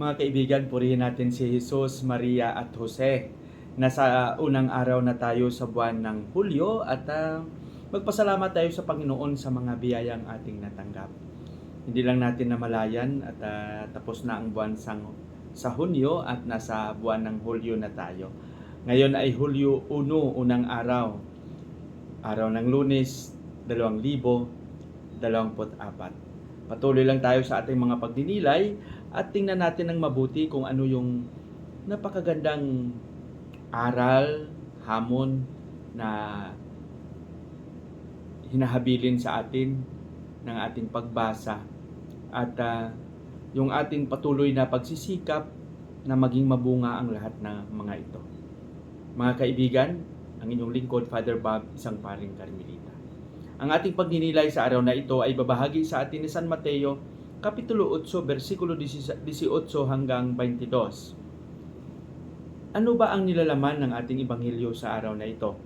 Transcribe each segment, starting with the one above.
Mga kaibigan, purihin natin si Jesus, Maria at Jose. Nasa unang araw na tayo sa buwan ng Hulyo at ah, magpasalamat tayo sa Panginoon sa mga biyayang ating natanggap. Hindi lang natin namalayan at ah, tapos na ang buwan sang, sa Hunyo at nasa buwan ng Hulyo na tayo. Ngayon ay Hulyo 1, unang araw. Araw ng Lunes, 2024. Patuloy lang tayo sa ating mga pagdinilay at tingnan natin ng mabuti kung ano yung napakagandang aral, hamon na hinahabilin sa atin ng ating pagbasa at ah, yung ating patuloy na pagsisikap na maging mabunga ang lahat ng mga ito. Mga kaibigan, ang inyong lingkod, Father Bob, isang paring Carmelita. Ang ating pagninilay sa araw na ito ay babahagi sa atin ni San Mateo, Kapitulo 8, versikulo 18 hanggang 22. Ano ba ang nilalaman ng ating ebanghelyo sa araw na ito?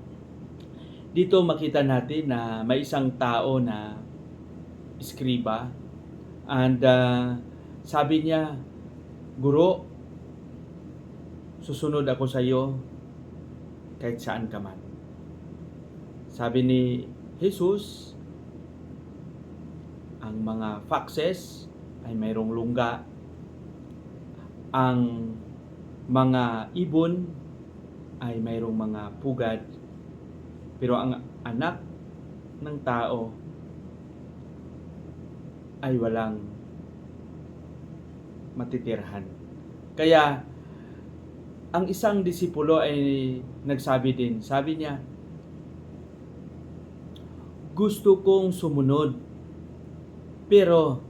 Dito makita natin na may isang tao na iskriba and ah, sabi niya, Guro, susunod ako sa iyo kahit saan ka man. Sabi ni Jesus, ang mga foxes ay mayroong lungga. Ang mga ibon ay mayroong mga pugad. Pero ang anak ng tao ay walang matitirhan. Kaya ang isang disipulo ay nagsabi din, sabi niya, gusto kong sumunod. Pero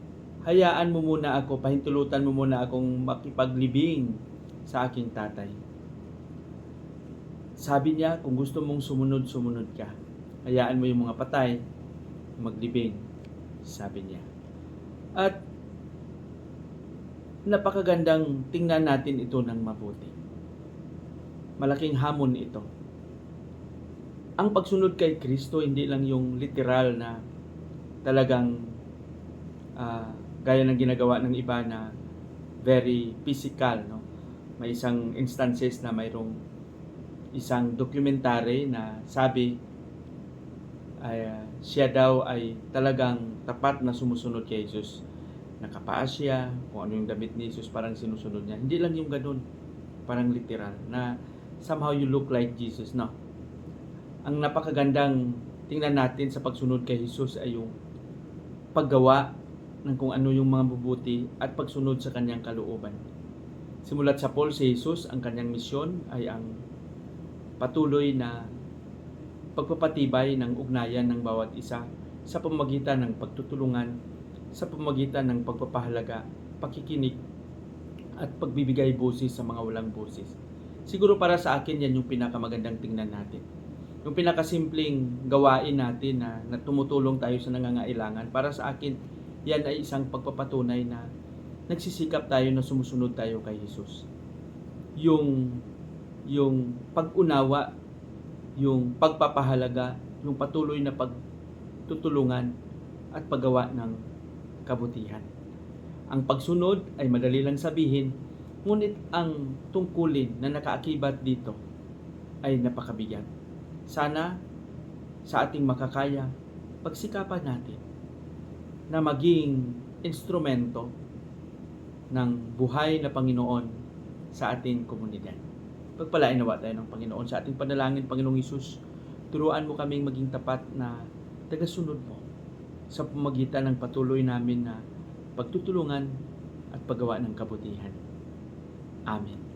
hayaan mo muna ako, pahintulutan mo muna akong makipaglibing sa aking tatay. Sabi niya, kung gusto mong sumunod, sumunod ka. Hayaan mo yung mga patay, maglibing, sabi niya. At napakagandang tingnan natin ito ng mabuti. Malaking hamon ito ang pagsunod kay Kristo hindi lang yung literal na talagang ah, gaya ng ginagawa ng iba na very physical no? May isang instances na mayroong isang documentary na sabi ay ah, siya daw ay talagang tapat na sumusunod kay Jesus. Nakapaas siya kung ano yung damit ni Jesus parang sinusunod niya. Hindi lang yung ganun parang literal na somehow you look like Jesus no? Ang napakagandang tingnan natin sa pagsunod kay Jesus ay yung paggawa ng kung ano yung mga bubuti at pagsunod sa kanyang kalooban. Simulat sa Paul si Jesus, ang kanyang misyon ay ang patuloy na pagpapatibay ng ugnayan ng bawat isa sa pamagitan ng pagtutulungan, sa pamagitan ng pagpapahalaga, pakikinig, at pagbibigay busis sa mga walang busis. Siguro para sa akin yan yung pinakamagandang tingnan natin yung pinakasimpleng gawain natin na, na tumutulong tayo sa nangangailangan, para sa akin, yan ay isang pagpapatunay na nagsisikap tayo na sumusunod tayo kay Jesus. Yung, yung pag-unawa, yung pagpapahalaga, yung patuloy na pagtutulungan at paggawa ng kabutihan. Ang pagsunod ay madali lang sabihin, ngunit ang tungkulin na nakaakibat dito ay napakabigat sana sa ating makakaya, pagsikapan natin na maging instrumento ng buhay na Panginoon sa ating komunidad. Pagpalain nawa tayo ng Panginoon sa ating panalangin, Panginoong Isus. Turuan mo kaming maging tapat na tagasunod mo sa pamagitan ng patuloy namin na pagtutulungan at paggawa ng kabutihan. Amen.